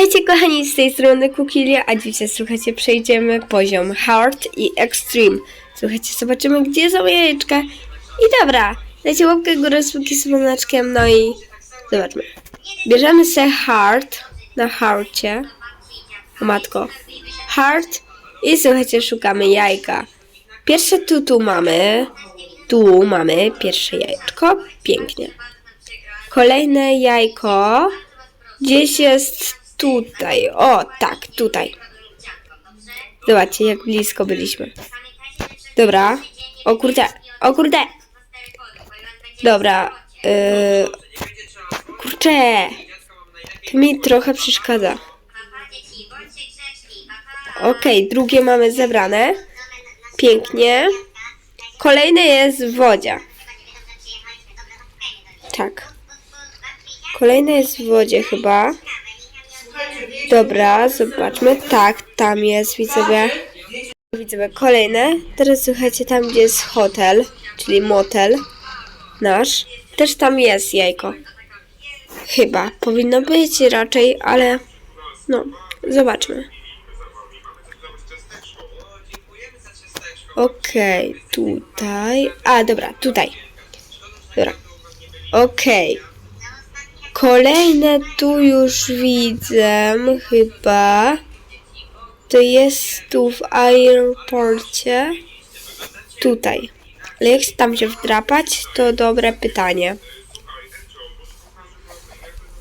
Hejcie kochani, z tej strony Kukilia, a dzisiaj słuchajcie, przejdziemy poziom Hard i Extreme. Słuchajcie, zobaczymy gdzie są jajeczka. I dobra, dajcie łapkę górę z dzwoneczkiem, no i zobaczmy. Bierzemy se Hard na Hardcie. O matko. Hard i słuchajcie, szukamy jajka. Pierwsze tu, tu mamy. Tu mamy pierwsze jajeczko. Pięknie. Kolejne jajko gdzieś jest tutaj. O, tak, tutaj. Zobaczcie, jak blisko byliśmy. Dobra. O kurde, o kurde. Dobra. Yy... To mi trochę przeszkadza. Okej, drugie mamy zebrane. Pięknie. Kolejne jest w wodzie. Tak. Kolejne jest w wodzie chyba. Dobra, zobaczmy. Tak, tam jest, widzowie. Widzowie, kolejne. Teraz słuchajcie, tam gdzie jest hotel, czyli motel nasz. Też tam jest jajko. Chyba. Powinno być raczej, ale no, zobaczmy. Okej, tutaj. A, dobra, tutaj. Dobra. Okej. Kolejne tu już widzę, chyba. To jest tu w aeroporcie. Tutaj. Ale jak tam się wdrapać, to dobre pytanie.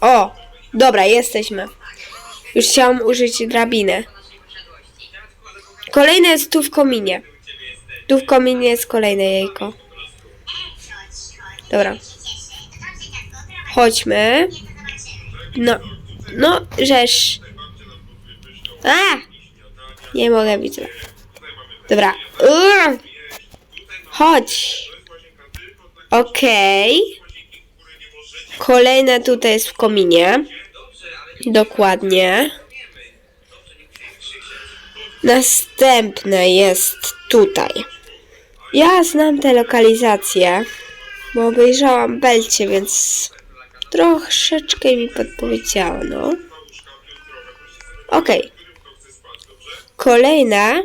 O! Dobra, jesteśmy. Już chciałam użyć drabiny. Kolejne jest tu w kominie. Tu w kominie jest kolejne jajko. Dobra. Chodźmy. No, no, żeż. A! Nie mogę widzieć. Dobra. Ua! Chodź. Okej. Kolejne tutaj jest w kominie. Dokładnie. Następne jest tutaj. Ja znam te lokalizacje, bo obejrzałam Belcie, więc troszeczkę mi podpowiedziano. Okej. Kolejne.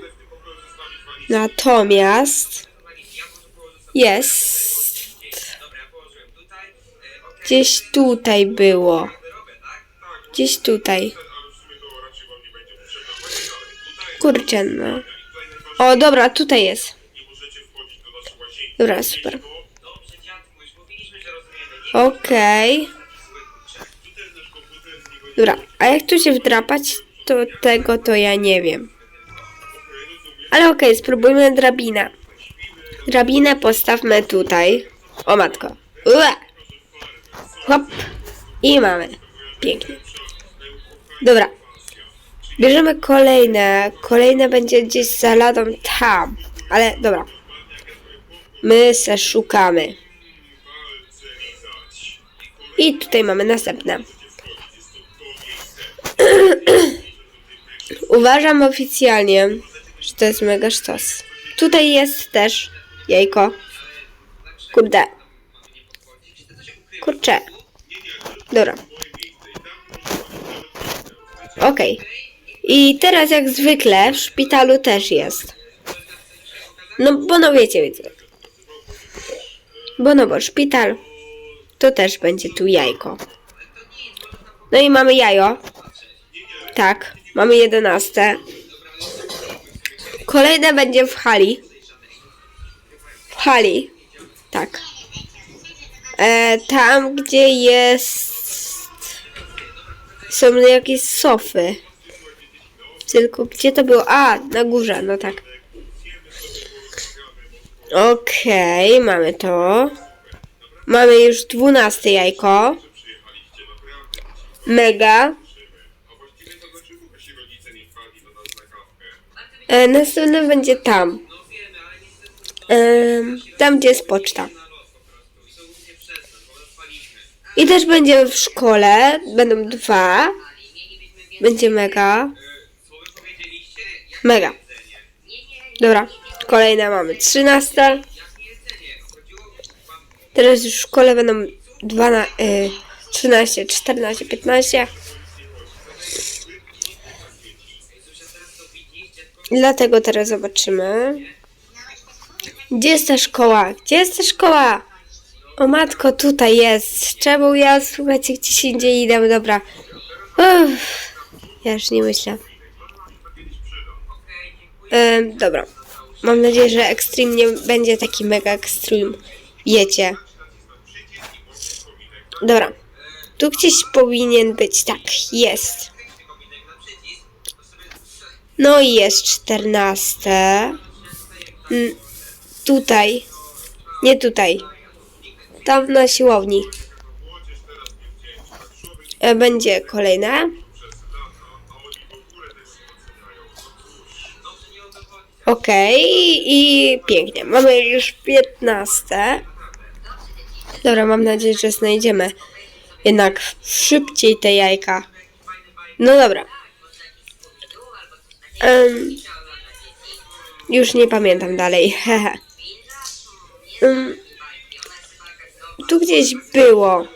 Natomiast jest gdzieś tutaj było. Gdzieś tutaj. Kurczę, no. O, dobra, tutaj jest. Dobra, super. Okej. Dobra, a jak tu się wdrapać, to tego to ja nie wiem. Ale okej, spróbujmy drabinę. Drabinę postawmy tutaj. O matko. Ue! Hop. I mamy. Pięknie. Dobra. Bierzemy kolejne. Kolejne będzie gdzieś za ladą tam. Ale dobra. My se szukamy. I tutaj mamy następne. Uważam oficjalnie, że to jest mega sztos. Tutaj jest też jajko. Kurde. Kurczę. Dobra. Okej. I teraz jak zwykle w szpitalu też jest. No bo no wiecie, wiecie. Bo no bo szpital to też będzie tu jajko. No i mamy jajo. Tak, mamy jedenaste. Kolejne będzie w hali. W hali. Tak. E, tam, gdzie jest... Są jakieś sofy. Tylko gdzie to było? A, na górze, no tak. Okej, mamy to. Mamy już dwunaste jajko. Mega. E, następne będzie tam. Em, tam, gdzie jest poczta. I też będziemy w szkole. Będą dwa. Będzie mega. Mega. Dobra. Kolejne mamy. Trzynaste. Teraz już w szkole będą 12, 13, 14, 15. Dlatego teraz zobaczymy. Gdzie jest ta szkoła? Gdzie jest ta szkoła? O matko, tutaj jest. Czemu ja, słuchajcie, gdzieś indziej idę? Dobra. Uff, ja już nie myślę. Dobra. Mam nadzieję, że Extreme nie będzie taki mega extreme. Wiecie. Dobra. Tu gdzieś powinien być. Tak, jest. No i jest czternaste. Mm, Tutaj. Nie tutaj. Tam na siłowni. E, Będzie kolejne. Okej, i pięknie. Mamy już 15. Dobra, mam nadzieję, że znajdziemy jednak szybciej te jajka. No dobra. Em, już nie pamiętam dalej. Em, tu gdzieś było.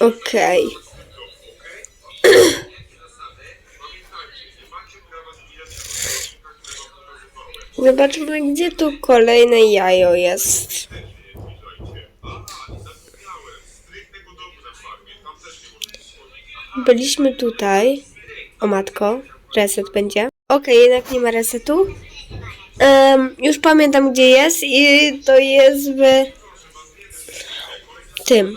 Okej. Zobaczmy, gdzie tu kolejne jajo jest. Byliśmy tutaj. O matko, reset będzie. Okej, jednak nie ma resetu. Em, już pamiętam, gdzie jest i to jest w tym.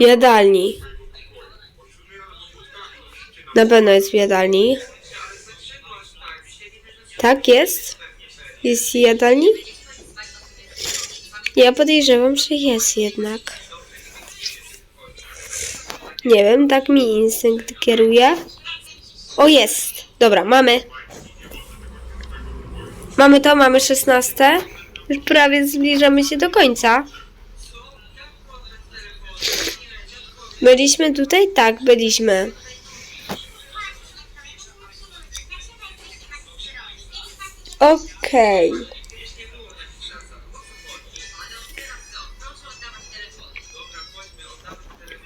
Jadalni. Na pewno jest w jadalni. Tak, jest? Jest jadalni? Ja podejrzewam, że jest jednak. Nie wiem, tak mi instynkt kieruje. O, jest. Dobra, mamy. Mamy to, mamy 16. Już prawie zbliżamy się do końca. Byliśmy tutaj? Tak, byliśmy. Okej.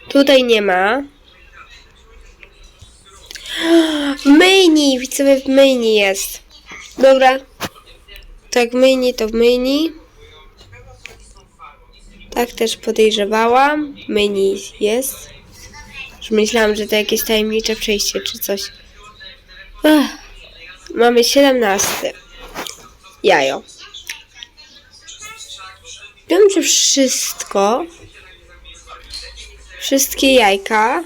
Tutaj nie ma. Myjni, widzowie, w myjni jest. Dobra. Tak, w myjni to w myjni. Tak też podejrzewałam. Myjni jest. Myślałam, że to jakieś tajemnicze przejście czy coś. Mamy 17. Jajo. Że wszystko. Wszystkie jajka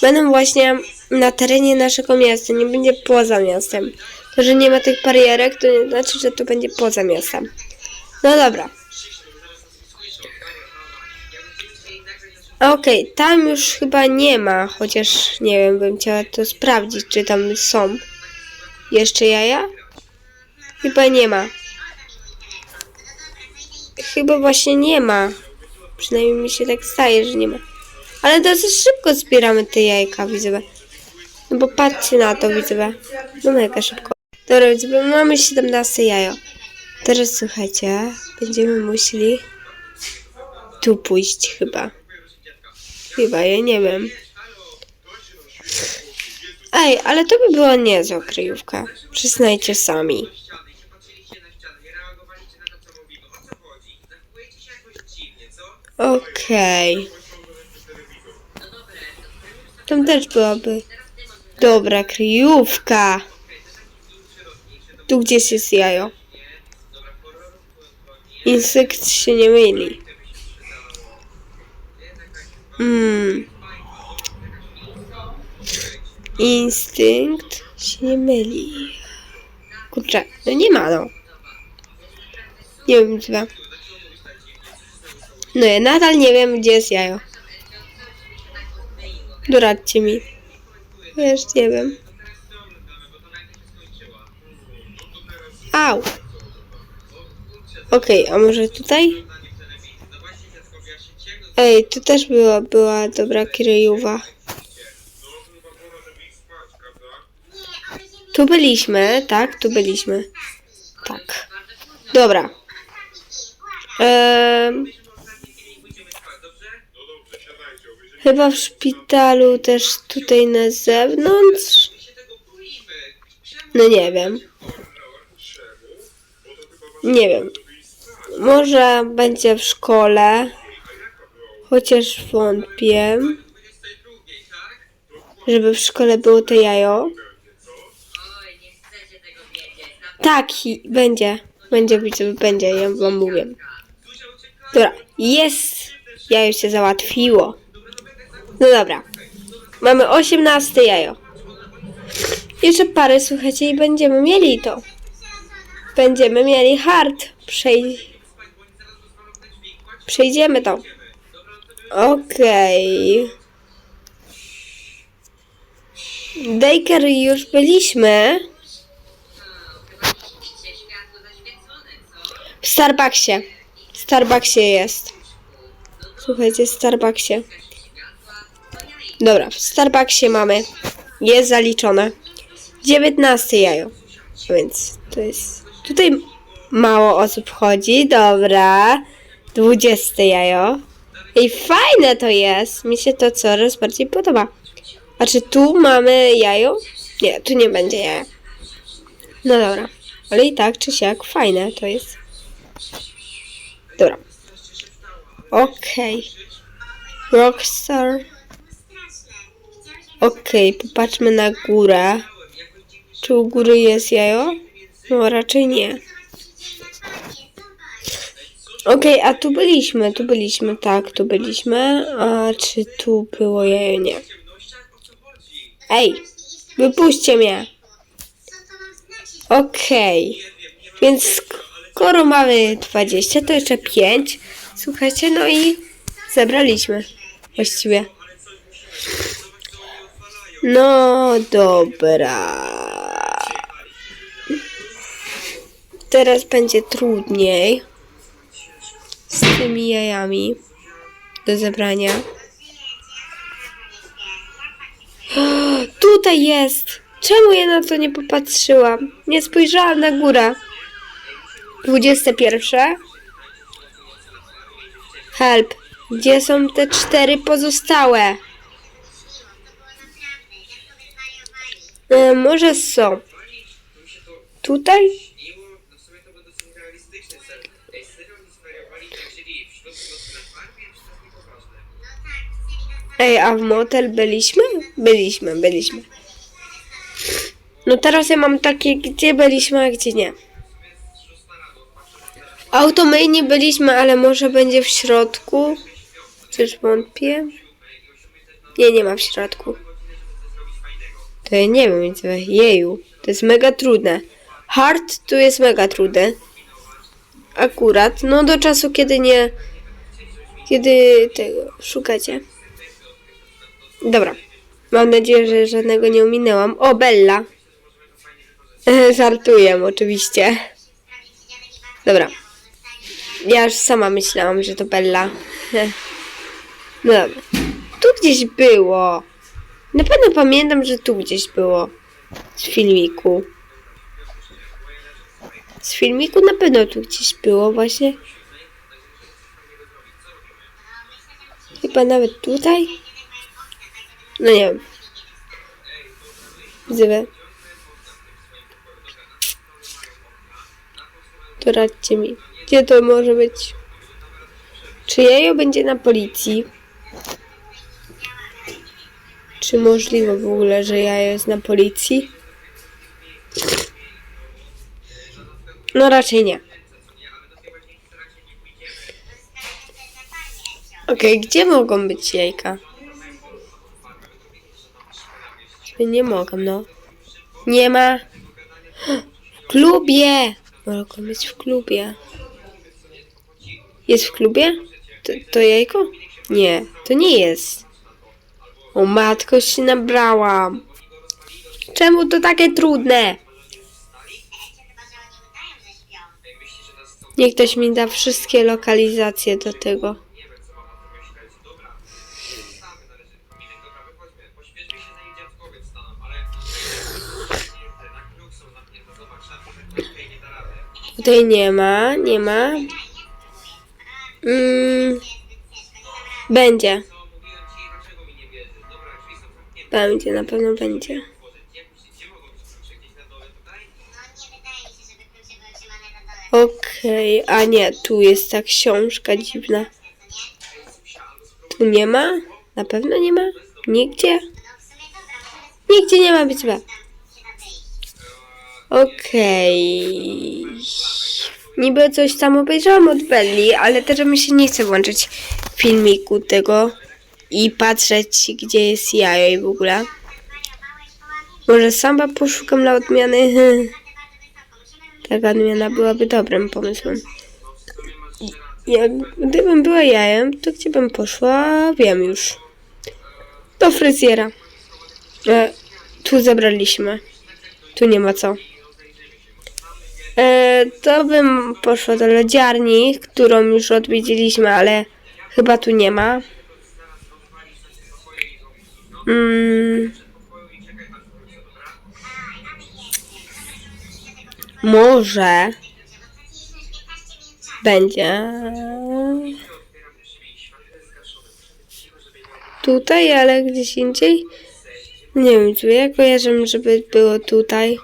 będą właśnie na terenie naszego miasta, nie będzie poza miastem. To, że nie ma tych barierek, to nie znaczy, że to będzie poza miastem. No dobra. Okej, tam już chyba nie ma, chociaż nie wiem, bym chciała to sprawdzić, czy tam są jeszcze jaja. Chyba nie ma. Chyba właśnie nie ma. Przynajmniej mi się tak staje, że nie ma. Ale dosyć szybko zbieramy te jajka, widzowie. No bo patrzcie na to, widzowie. No mega szybko. Dobra, widzowie, mamy 17 jajo. Teraz słuchajcie, będziemy musieli tu pójść chyba. Chyba, ja nie wiem. Ej, ale to by była niezła kryjówka. Przyznajcie sami. Okej. Tam też byłaby dobra kryjówka. Tu gdzieś jest jajo. Instynkt się nie myli. Mm. Instynkt się nie myli. Kurczę, no nie ma no. Nie wiem chyba. No ja nadal nie wiem gdzie jest jajo. Doradźcie mi. Już nie wiem. Au. Okej, a może tutaj? Ej, tu też była, była dobra kryjowa. Tu byliśmy, tak? Tu byliśmy. Tak. Dobra. Ehm, Chyba w szpitalu też tutaj na zewnątrz. No nie wiem. Nie wiem. Może będzie w szkole. Chociaż wątpię. Żeby w szkole było to jajo. Tak, będzie. Będzie, widzę, będzie, ja wam mówię. Dobra, jest. Jajo się załatwiło. No dobra. Mamy 18 jajo. Jeszcze parę, słuchajcie, i będziemy mieli to. Będziemy mieli hard. Przej... Przejdziemy to. Okej. Daycare już byliśmy. W Starbucksie. W Starbucksie jest. Słuchajcie, w Starbucksie. Dobra, w Starbucksie mamy. Jest zaliczone. 19 jajo. Więc to jest. Tutaj mało osób chodzi. Dobra. 20 jajo. I fajne to jest. Mi się to coraz bardziej podoba. A czy tu mamy jajo? Nie, tu nie będzie jaja. No dobra. Ale i tak czy siak fajne to jest. Dobra. Okej. Rockstar. Okej, popatrzmy na górę. Czy u góry jest jajo? No raczej nie. Okej, a tu byliśmy, tu byliśmy, tak, tu byliśmy. A czy tu było jajo? Nie. Ej, wypuśćcie mnie. Okej. Więc skoro mamy 20, to jeszcze 5. Słuchajcie, no i zebraliśmy. Właściwie. No dobra. Teraz będzie trudniej z tymi jajami do zebrania. Tutaj jest! Czemu ja na to nie popatrzyłam? Nie spojrzałam na górę. 21. Help. Gdzie są te cztery pozostałe? E, może są. Tutaj? Ej, a w motel byliśmy? Byliśmy, byliśmy. No teraz ja mam takie, gdzie byliśmy, a gdzie nie. Automail nie byliśmy, ale może będzie w środku. Czyż wątpię? Nie, nie ma w środku. To ja nie wiem, więc jeju. To jest mega trudne. Hard tu jest mega trudne. Akurat, no do czasu, kiedy nie... Kiedy tego szukacie. Dobra. Mam nadzieję, że żadnego nie ominęłam. O, Bella. Żartuję, oczywiście. Dobra. Ja już sama myślałam, że to Bella. No dobra. Tu gdzieś było. Na pewno pamiętam, że tu gdzieś było. Z filmiku. Z filmiku na pewno tu gdzieś było właśnie. Chyba nawet tutaj. No nie wiem. Widzę. To radźcie mi. Gdzie to może być? Czy jajo będzie na policji? Czy możliwe w ogóle, że jajo jest na policji? No raczej nie. Okej, gdzie mogą być jajka? Nie mogą, no. Nie ma. W klubie! Mogą być w klubie. Jest w klubie? To, to jajko? Nie, to nie jest. O matko, się nabrałam. Czemu to takie trudne? Niech ktoś mi da wszystkie lokalizacje do tego. Tutaj nie ma, nie ma. Mm, będzie. Będzie, na pewno będzie. Okej, a nie, tu jest ta książka dziwna. Tu nie ma? Na pewno nie ma? Nigdzie? Nigdzie nie ma być wyjść. Okej. Niby coś tam obejrzałam od Belli, ale teraz mi się nie chce włączyć filmiku tego i patrzeć, gdzie jest jajo i w ogóle. Może sama poszukam na odmiany. Taka odmiana byłaby dobrym pomysłem. Jak gdybym była jajem, to gdzie bym poszła, wiem już. Do fryzjera. E, tu zabraliśmy. Tu nie ma co. E, to bym poszła do lodziarni, którą już odwiedziliśmy, ale chyba tu nie ma. Mm, może będzie tutaj, ale gdzieś indziej. Nie wiem, tu ja kojarzę, żeby było tutaj.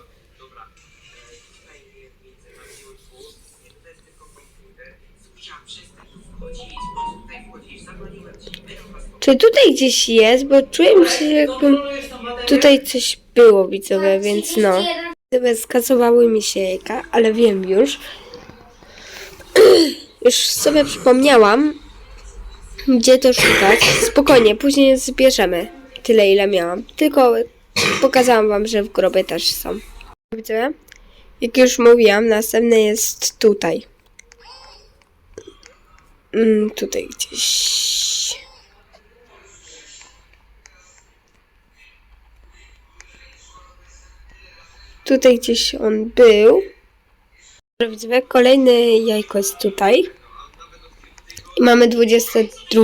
Czy tutaj gdzieś jest? Bo czuję mi się, jakbym tutaj coś było widzowe, więc no. Gdyby skasowały mi się jajka, ale wiem już. już sobie przypomniałam, gdzie to szukać. Spokojnie, później zbierzemy tyle, ile miałam. Tylko pokazałam wam, że w grobie też są. Widzę? Jak już mówiłam, następne jest tutaj. Mm, tutaj gdzieś. Tutaj gdzieś on był. Widzę, kolejne jajko jest tutaj. I mamy 22.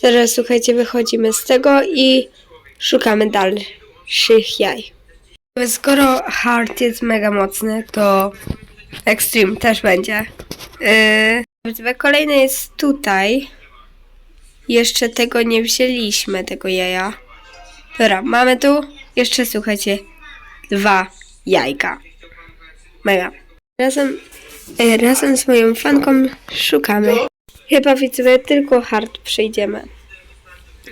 Teraz słuchajcie, wychodzimy z tego i szukamy dalszych jaj. Skoro hard jest mega mocny, to extreme też będzie. Yy, kolejne jest tutaj. Jeszcze tego nie wzięliśmy, tego jaja. Dobra, mamy tu. Jeszcze słuchajcie, dwa jajka. Mega. Razem, e, razem z moją fanką szukamy. Chyba widzowie tylko hard przejdziemy.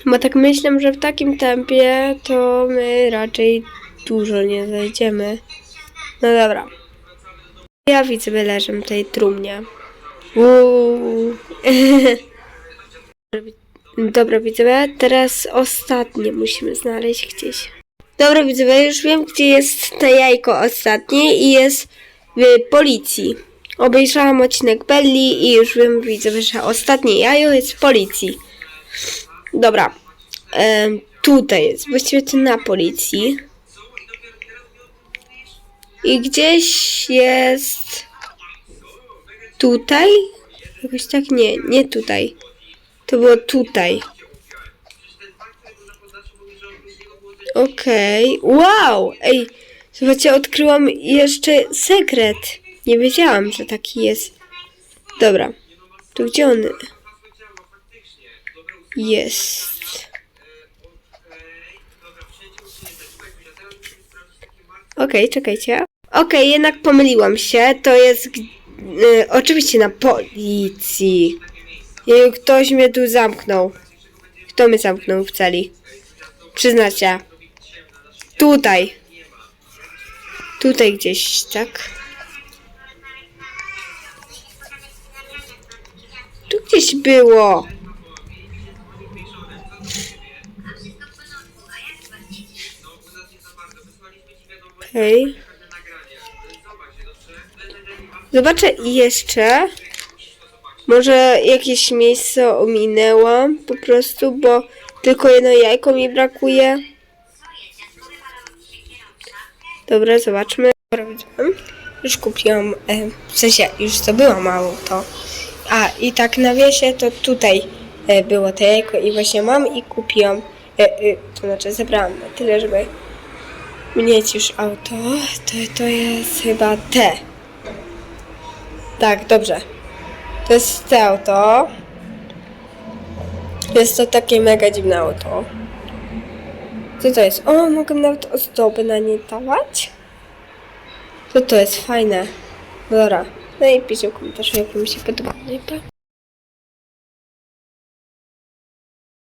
Bo tak myślę, że w takim tempie to my raczej dużo nie zajdziemy. No dobra. Ja widzowie leżę w tej trumnie. Dobra widzowie, teraz ostatnie musimy znaleźć gdzieś. Dobra widzowie, już wiem gdzie jest to jajko ostatnie i jest w policji. Obejrzałam odcinek Belli i już wiem widzowie, że ostatnie jajo jest w policji. Dobra, tutaj jest, właściwie to na policji. I gdzieś jest tutaj? Jakoś tak nie, nie tutaj. To było tutaj. Okej. Wow! Ej, słuchajcie, odkryłam jeszcze sekret. Nie wiedziałam, że taki jest. Dobra. Tu gdzie on jest? Okej, czekajcie. Okej, jednak pomyliłam się. To jest y, oczywiście na policji. Ktoś mnie tu zamknął. Kto mnie zamknął w celi? Przyznacie. Tutaj. Tutaj gdzieś, tak? Tu gdzieś było. Okej. Zobaczę jeszcze. Może jakieś miejsce ominęłam po prostu, bo tylko jedno jajko mi brakuje. Dobra, zobaczmy. Już kupiłam, e, w sensie już zdobyłam mało to. A, i tak na wiesie to tutaj e, było to jajko i właśnie mam i kupiłam, e, to znaczy zebrałam na tyle, żeby mieć już auto. To, to jest chyba te. Tak, dobrze. To jest te auto. Jest to takie mega dziwne auto. Co to jest? O, mogę nawet ozdoby na nie dawać? To to jest fajne. Dobra. No i piszcie w komentarzu, jak wam się podoba.